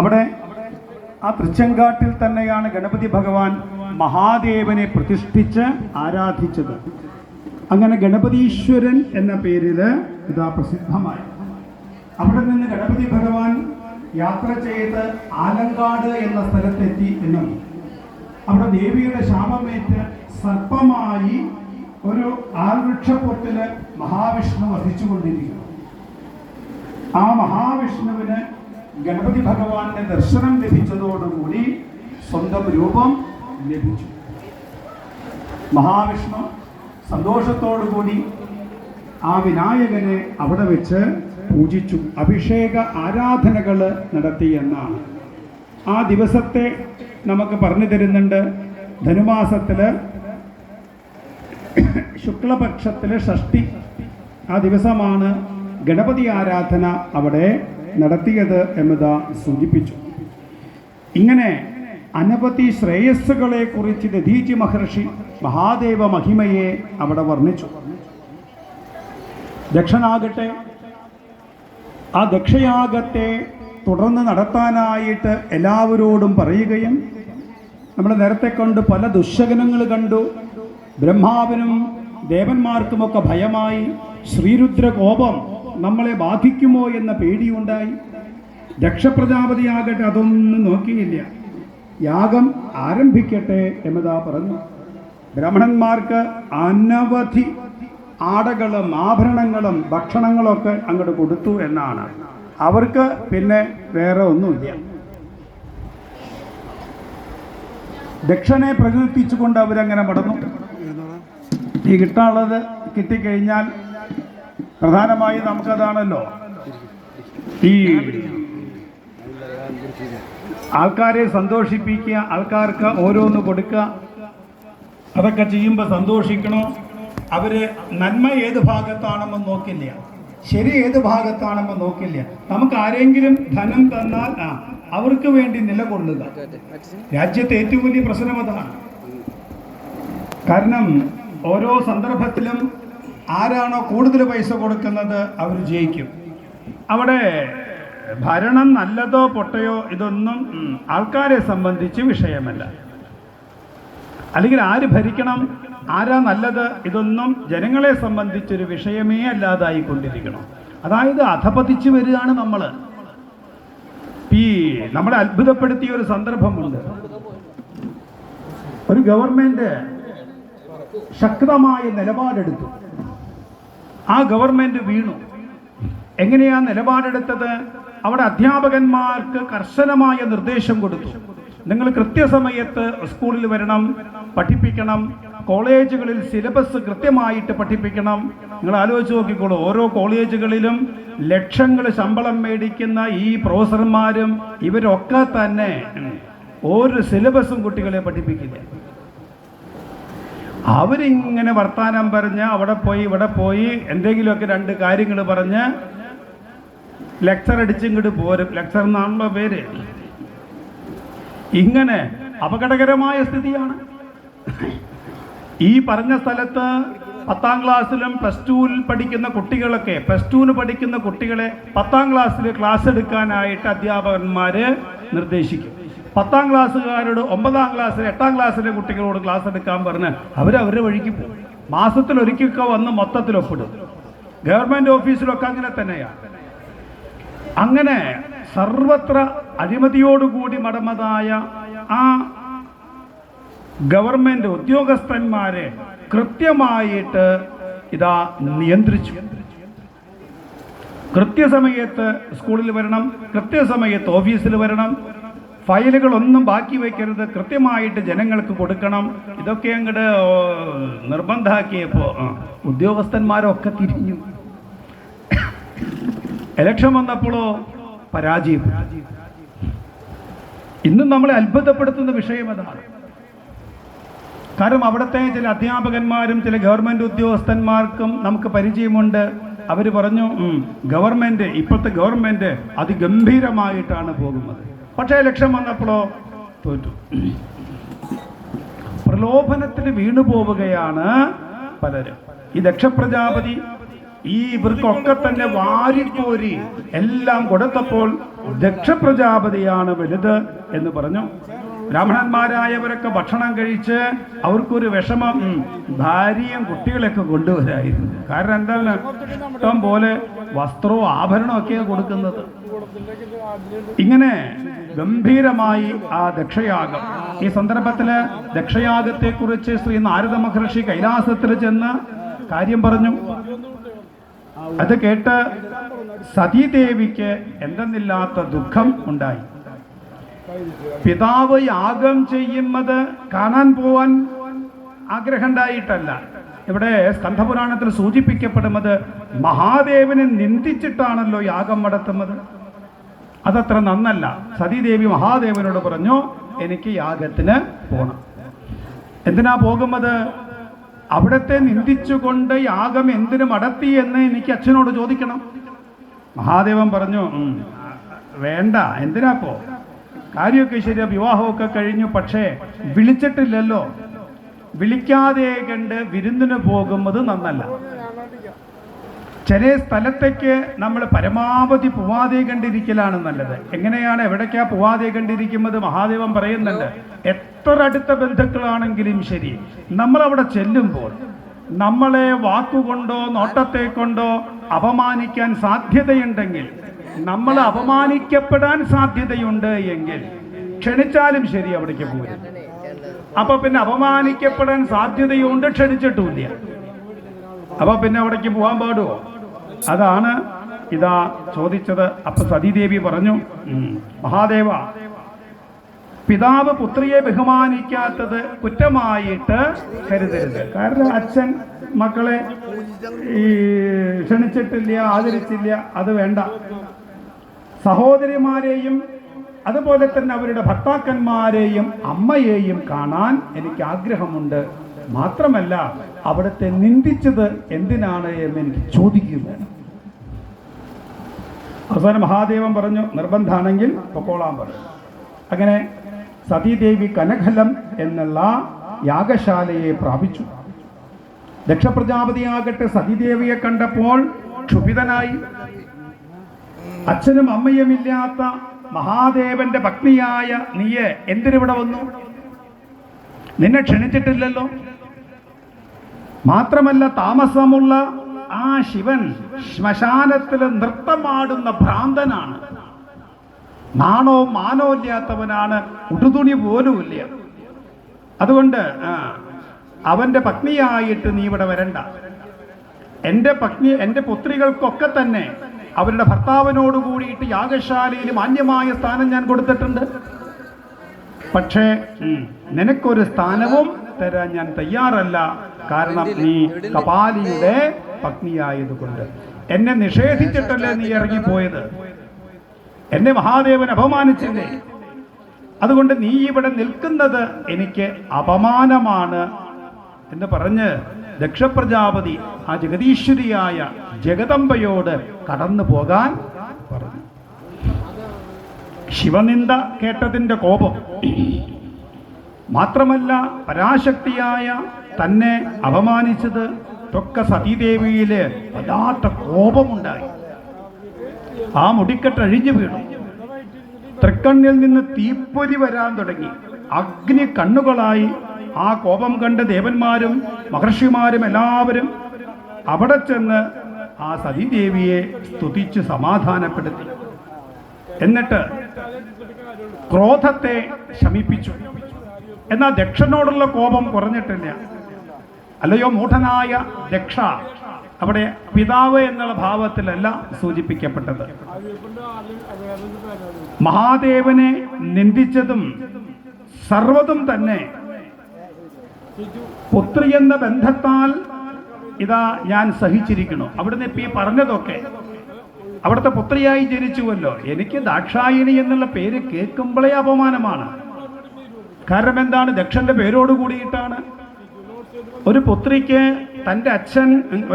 അവിടെ ആ തൃച്ചങ്കാട്ടിൽ തന്നെയാണ് ഗണപതി ഭഗവാൻ മഹാദേവനെ പ്രതിഷ്ഠിച്ച് ആരാധിച്ചത്. അങ്ങനെ ഗണപതീശ്വരൻ എന്ന പേരിൽ ഇതാ പ്രസിദ്ധമായി. അവിടെ നിന്ന് ഗണപതി ഭഗവാൻ യാത്ര ചെയ്ത് ആലങ്കാട് എന്ന സ്ഥലത്തെത്തി എന്നും അവിടെ ദേവിയുടെ ശാപമേറ്റ് സർപ്പമായി ഒരു ആൽവൃക്ഷപ്പൊത്തിൽ മഹാവിഷ്ണു വധിച്ചുകൊണ്ടിരിക്കുന്നു ആ മഹാവിഷ്ണുവിന് ഗണപതി ഭഗവാന്റെ ദർശനം ലഭിച്ചതോടുകൂടി സ്വന്തം രൂപം ലഭിച്ചു. മഹാവിഷ്ണു സന്തോഷത്തോടുകൂടി ആ വിനായകനെ അവിടെ വെച്ച് പൂജിച്ചു. അഭിഷേക ആരാധനകൾ നടത്തി എന്നാണ്. ആ ദിവസത്തെ നമുക്ക് പറഞ്ഞു തരുന്നുണ്ട് ധനുമാസത്തിൽ ശുക്ലപക്ഷത്തിലെ ഷഷ്ടി. ആ ദിവസമാണ് ഗണപതി ആരാധന അവിടെ നടത്തിയത് എന്നത് സൂചിപ്പിച്ചു. ഇങ്ങനെ അനവധി ശ്രേയസ്സുകളെ കുറിച്ച് ദധീജി മഹർഷി മഹാദേവ മഹിമയെ അവിടെ വർണിച്ചു. ദക്ഷനാകട്ടെ ആ ദക്ഷയാഗത്തെ തുടർന്ന് നടത്താനായിട്ട് എല്ലാവരോടും പറയുകയും നമ്മൾ നേരത്തെ കണ്ട് പല ദുശകനങ്ങൾ കണ്ടു. ബ്രഹ്മാവിനും ദേവന്മാർക്കുമൊക്കെ ഭയമായി ശ്രീരുദ്ര കോപം നമ്മളെ ബാധിക്കുമോ എന്ന പേടിയുണ്ടായി. ദക്ഷപ്രജാപതിയാകട്ടെ അതൊന്നും നോക്കിയില്ല. യാഗം ആരംഭിക്കട്ടെ എന്നതാ പറഞ്ഞു. ബ്രാഹ്മണന്മാർക്ക് അനവധി ആടകളും ആഭരണങ്ങളും ഭക്ഷണങ്ങളൊക്കെ അങ്ങോട്ട് കൊടുത്തു എന്നാണ്. അവർക്ക് പിന്നെ വേറെ ഒന്നുമില്ല. ദക്ഷനെ പ്രകീർത്തിച്ചുകൊണ്ട് അവരങ്ങനെ മടങ്ങും. ഈ കിട്ടാനുള്ളത് കിട്ടിക്കഴിഞ്ഞാൽ പ്രധാനമായി നമുക്കതാണല്ലോ ഈ ആൾക്കാരെ സന്തോഷിപ്പിക്കുക ആൾക്കാർക്ക് ഓരോന്ന് കൊടുക്കുക. അതൊക്കെ ചെയ്യുമ്പോൾ സന്തോഷിക്കണോ? അവർ നന്മ ഏത് ഭാഗത്താണെന്ന് നോക്കില്ല. ശരി ഏത് ഭാഗത്താണെന്ന് നോക്കില്ല. നമുക്ക് ആരെങ്കിലും ധനം തന്നാൽ ആ അവർക്ക് വേണ്ടി നിലകൊള്ളുക. രാജ്യത്തെ ഏറ്റവും വലിയ പ്രശ്നം അതാണ്. കാരണം ഓരോ സന്ദർഭത്തിലും ആരാണോ കൂടുതൽ പൈസ കൊടുക്കുന്നത് അവർ ജയിക്കും. അവിടെ ഭരണം നല്ലതോ പൊട്ടയോ ഇതൊന്നും ആൾക്കാരെ സംബന്ധിച്ച് വിഷയമല്ല. അല്ലെങ്കിൽ ആര് ഭരിക്കണം ആരാ നല്ലത് ഇതൊന്നും ജനങ്ങളെ സംബന്ധിച്ചൊരു വിഷയമേ അല്ലാതായി കൊണ്ടിരിക്കണം അതായത് അധപതിച്ചു വരികയാണ് നമ്മൾ ഈ നമ്മളെ അത്ഭുതപ്പെടുത്തിയ ഒരു സന്ദർഭമുണ്ട്. ഒരു ഗവൺമെന്റ് ശക്തമായ നിലപാടെടുത്തു. ആ ഗവൺമെന്റ് വീണു. എങ്ങനെയാ നിലപാടെടുത്തത്? അവിടെ അധ്യാപകന്മാർക്ക് കർശനമായ നിർദ്ദേശം കൊടുത്തു. നിങ്ങൾ കൃത്യസമയത്ത് സ്കൂളിൽ വരണം പഠിപ്പിക്കണം കോളേജുകളിൽ സിലബസ് കൃത്യമായിട്ട് പഠിപ്പിക്കണം. നിങ്ങൾ ആലോചിച്ച് നോക്കിക്കോളൂ ഓരോ കോളേജുകളിലും ലക്ഷങ്ങൾ ശമ്പളം മേടിക്കുന്ന ഈ പ്രൊഫസർമാരും ഇവരൊക്കെ തന്നെ ഒരു സിലബസും കുട്ടികളെ പഠിപ്പിക്കില്ല. അവരിങ്ങനെ വർത്താനം പറഞ്ഞ് അവിടെ പോയി ഇവിടെ പോയി എന്തെങ്കിലുമൊക്കെ രണ്ട് കാര്യങ്ങൾ പറഞ്ഞ് ലെക്ചർ അടിച്ചിങ്ങോട്ട് പോരും. ലെക്ചർ എന്നാണല്ലോ പേര്. ഇങ്ങനെ അപകടകരമായ സ്ഥിതിയാണ്. ഈ പറഞ്ഞ സ്ഥലത്ത് പത്താം ക്ലാസ്സിലും പ്ലസ് ടുവിൽ പഠിക്കുന്ന കുട്ടികളൊക്കെ പ്ലസ് ടുവിന് പഠിക്കുന്ന കുട്ടികളെ പത്താം ക്ലാസ്സിൽ ക്ലാസ് എടുക്കാനായിട്ട് അധ്യാപകന്മാര് നിർദ്ദേശിക്കും. പത്താം ക്ലാസ്സുകാരോട് ഒമ്പതാം ക്ലാസ്സിലെ എട്ടാം ക്ലാസ്സിലെ കുട്ടികളോട് ക്ലാസ് എടുക്കാൻ പറഞ്ഞ് അവർ അവരുടെ വഴിക്ക് പോകും. മാസത്തിൽ ഒരിക്കലൊക്കെ വന്ന് മൊത്തത്തിൽ ഒപ്പിടും. ഗവൺമെന്റ് ഓഫീസിലൊക്കെ അങ്ങനെ തന്നെയാണ് അങ്ങനെ സർവത്ര അഴിമതിയോടുകൂടി മടമതായ ആ ഗവൺമെന്റ് ഉദ്യോഗസ്ഥന്മാരെ കൃത്യമായിട്ട് ഇതാ നിയന്ത്രിച്ചു. കൃത്യസമയത്ത് സ്കൂളിൽ വരണം കൃത്യസമയത്ത് ഓഫീസിൽ വരണം ഫയലുകളൊന്നും ബാക്കി വയ്ക്കരുത്. കൃത്യമായിട്ട് ജനങ്ങൾക്ക് കൊടുക്കണം. ഇതൊക്കെ അങ്ങോട്ട് നിർബന്ധമാക്കിയപ്പോൾ ഉദ്യോഗസ്ഥന്മാരൊക്കെ തിരിഞ്ഞു. ഇലക്ഷൻ വന്നപ്പോഴോ പരാജയം. ഇന്നും നമ്മളെ അത്ഭുതപ്പെടുത്തുന്ന വിഷയം അതാണ്. കാരണം അവിടുത്തെ ചില അധ്യാപകന്മാരും ചില ഗവൺമെന്റ് ഉദ്യോഗസ്ഥന്മാർക്കും നമുക്ക് പരിചയമുണ്ട്. അവർ പറഞ്ഞു ഗവൺമെന്റ് ഇപ്പോഴത്തെ ഗവൺമെന്റ് അതിഗംഭീരമായിട്ടാണ് പോകുന്നത്. പക്ഷേ ലക്ഷ്യം വന്നപ്പോഴോ തോറ്റു. പ്രലോഭനത്തിന് വീണു പോവുകയാണ് പലരും. ഈ ദക്ഷപ്രജാപതി ഈ ഇവർക്കൊക്കെ തന്നെ വാരിക്കോരി എല്ലാം കൊടുത്തപ്പോൾ ദക്ഷപ്രജാപതിയാണ് വലുത് എന്ന് പറഞ്ഞു. ബ്രാഹ്മണന്മാരായവരൊക്കെ ഭക്ഷണം കഴിച്ച് അവർക്കൊരു വിഷമം ഭാര്യയും കുട്ടികളെയൊക്കെ കൊണ്ടുവരായിരുന്നു. കാരണം എന്താണ് ഇഷ്ടം പോലെ വസ്ത്രവും ആഭരണവും ഒക്കെയാണ് കൊടുക്കുന്നത്. ഇങ്ങനെ ഗംഭീരമായി ആ ദക്ഷയാഗം. ഈ സന്ദർഭത്തിൽ ദക്ഷയാഗത്തെക്കുറിച്ച് ശ്രീ നാരദ മഹർഷി കൈലാസത്തിൽ ചെന്ന് കാര്യം പറഞ്ഞു. അത് കേട്ട് സതീദേവിക്ക് എന്തെന്നില്ലാത്ത ദുഃഖം ഉണ്ടായി. പിതാവ് യാഗം ചെയ്യുന്നത് കാണാൻ പോവാൻ ആഗ്രഹമുണ്ടായിട്ടല്ല. ഇവിടെ സ്കന്ധപുരാണത്തിൽ സൂചിപ്പിക്കപ്പെടുന്നത് മഹാദേവനെ നിന്ദിച്ചിട്ടാണല്ലോ യാഗം നടത്തുന്നത്. അതത്ര നന്നല്ല. സതീദേവി മഹാദേവനോട് പറഞ്ഞു എനിക്ക് യാഗത്തിന് പോണം. എന്തിനാ പോകുന്നത്? അവിടത്തെ നിന്ദിച്ചുകൊണ്ട് യാഗം എന്തിനു മടത്തി എന്ന് എനിക്ക് അച്ഛനോട് ചോദിക്കണം. മഹാദേവൻ പറഞ്ഞു വേണ്ട. എന്തിനാ പോ? കാര്യമൊക്കെ ശരിയാ വിവാഹമൊക്കെ കഴിഞ്ഞു പക്ഷേ വിളിച്ചിട്ടില്ലല്ലോ. വിളിക്കാതെ കണ്ട് വിരുന്നിന് പോകുന്നത് നന്നല്ല. ചില സ്ഥലത്തേക്ക് നമ്മൾ പരമാവധി പോവാതെ കണ്ടിരിക്കലാണ് നല്ലത്. എങ്ങനെയാണ് എവിടേക്കാ പോവാതെ കണ്ടിരിക്കുന്നത്? മഹാദേവൻ പറയുന്നുണ്ട് എത്ര അടുത്ത ബന്ധുക്കളാണെങ്കിലും ശരി നമ്മൾ അവിടെ ചെല്ലുമ്പോൾ നമ്മളെ വാക്കുകൊണ്ടോ നോട്ടത്തെ കൊണ്ടോ അപമാനിക്കാൻ സാധ്യതയുണ്ടെങ്കിൽ നമ്മൾ അപമാനിക്കപ്പെടാൻ സാധ്യതയുണ്ട് എങ്കിൽ ക്ഷണിച്ചാലും ശരി അവിടേക്ക് പോരും. അപ്പൊ പിന്നെ അപമാനിക്കപ്പെടാൻ സാധ്യതയുണ്ട് ക്ഷണിച്ചിട്ടുമില്ല. അപ്പൊ പിന്നെ അവിടേക്ക് പോകാൻ പാടുമോ അതാണ് ഇതാ ചോദിച്ചത്. അപ്പൊ സതീദേവി പറഞ്ഞു മഹാദേവ പിതാവ് പുത്രിയെ ബഹുമാനിക്കാത്തത് കുറ്റമായിട്ട് കരുതരുത്. കാരണം അച്ഛൻ മക്കളെ ഈ ക്ഷണിച്ചിട്ടില്ല ആദരിച്ചില്ല അത് വേണ്ട. സഹോദരിമാരെയും അതുപോലെ തന്നെ അവരുടെ ഭർത്താക്കന്മാരെയും അമ്മയെയും കാണാൻ എനിക്ക് ആഗ്രഹമുണ്ട് മാത്രമല്ല അവിടുത്തെ നിന്ദിച്ചത് എന്തിനാണ് എന്ന് എനിക്ക് ചോദിക്കുക. അവസാനം മഹാദേവൻ പറഞ്ഞു നിർബന്ധമാണെങ്കിൽ പൊക്കോളാൻ പറഞ്ഞു അങ്ങനെ സതീദേവി കനകലം എന്നുള്ള യാഗശാലയെ പ്രാപിച്ചു. ദക്ഷപ്രജാപതിയാകട്ടെ സതീദേവിയെ കണ്ടപ്പോൾ ക്ഷുഭിതനായി. അച്ഛനും അമ്മയുമില്ലാത്ത മഹാദേവന്റെ പത്നിയായ നീയെ എന്തിനിവിടെ വന്നു? നിന്നെ ക്ഷണിച്ചിട്ടില്ലല്ലോ? മാത്രമല്ല താമസമുള്ള ആ ശിവൻ ശ്മശാനത്തിൽ നൃത്തമാടുന്ന ഭ്രാന്തനാണ്. നാണോ മാനോ ഇല്ലാത്തവനാണ് ഉടുതുണി പോലുമില്ല അതുകൊണ്ട് അവന്റെ പത്നിയായിട്ട് നീ ഇവിടെ വരണ്ട. എന്റെ പത്നി എന്റെ പുത്രികൾക്കൊക്കെ തന്നെ അവരുടെ ഭർത്താവിനോട് കൂടിയിട്ട് യാഗശാലയിൽ മാന്യമായ സ്ഥാനം ഞാൻ കൊടുത്തിട്ടുണ്ട്. പക്ഷേ നിനക്കൊരു സ്ഥാനവും തരാൻ ഞാൻ തയ്യാറല്ല. കാരണം നീ കപാലിയുടെ പത്നിയായതുകൊണ്ട്. എന്നെ നിഷേധിച്ചിട്ടല്ലേ നീ ഇറങ്ങിപ്പോയത്? എന്നെ മഹാദേവൻ അപമാനിച്ചില്ലേ? അതുകൊണ്ട് നീ ഇവിടെ നിൽക്കുന്നത് എനിക്ക് അപമാനമാണ് എന്ന് പറഞ്ഞ് ദക്ഷപ്രജാപതി ആ ജഗതീശ്വരിയായ ജഗദമ്പയോട് കടന്നു പോകാൻ പറഞ്ഞു. ശിവനിന്ദ കേട്ടതിന്റെ കോപം മാത്രമല്ല പരാശക്തിയായ തന്നെ അപമാനിച്ചത് തൊക്കെ സതീദേവിയിൽ വല്ലാത്ത കോപമുണ്ടായി. ആ മുടിക്കെട്ട് അഴിഞ്ഞു വീണു. തൃക്കണ്ണിൽ നിന്ന് തീപ്പൊരി വരാൻ തുടങ്ങി. അഗ്നി കണ്ണുകളായി ആ കോപം കണ്ട് ദേവന്മാരും മഹർഷിമാരും എല്ലാവരും അവിടെ ചെന്ന് ആ സതീദേവിയെ സ്തുതിച്ച് സമാധാനപ്പെടുത്തി. എന്നിട്ട് ക്രോധത്തെ ശമിപ്പിച്ചു. എന്നാൽ ദക്ഷനോടുള്ള കോപം കുറഞ്ഞിട്ടില്ല. അല്ലയോ മൂഢനായ ദക്ഷ അവിടെ പിതാവ് എന്നുള്ള ഭാവത്തിലല്ല സൂചിപ്പിക്കപ്പെട്ടത്. മഹാദേവനെ നിന്ദിച്ചതും സർവതും തന്നെ പുത്രി എന്ന ബന്ധത്താൽ ഇതാ ഞാൻ സഹിച്ചിരിക്കുന്നു. അവിടുന്ന് ഇപ്പൊ ഈ പറഞ്ഞതൊക്കെ അവിടുത്തെ പുത്രിയായി ജനിച്ചുവല്ലോ. എനിക്ക് ദാക്ഷായണി എന്നുള്ള പേര് കേൾക്കുമ്പോഴേ അപമാനമാണ്. കാരണം എന്താണ് ദക്ഷന്റെ പേരോട് കൂടിയിട്ടാണ്. ഒരു പുത്രിക്ക് തന്റെ അച്ഛൻ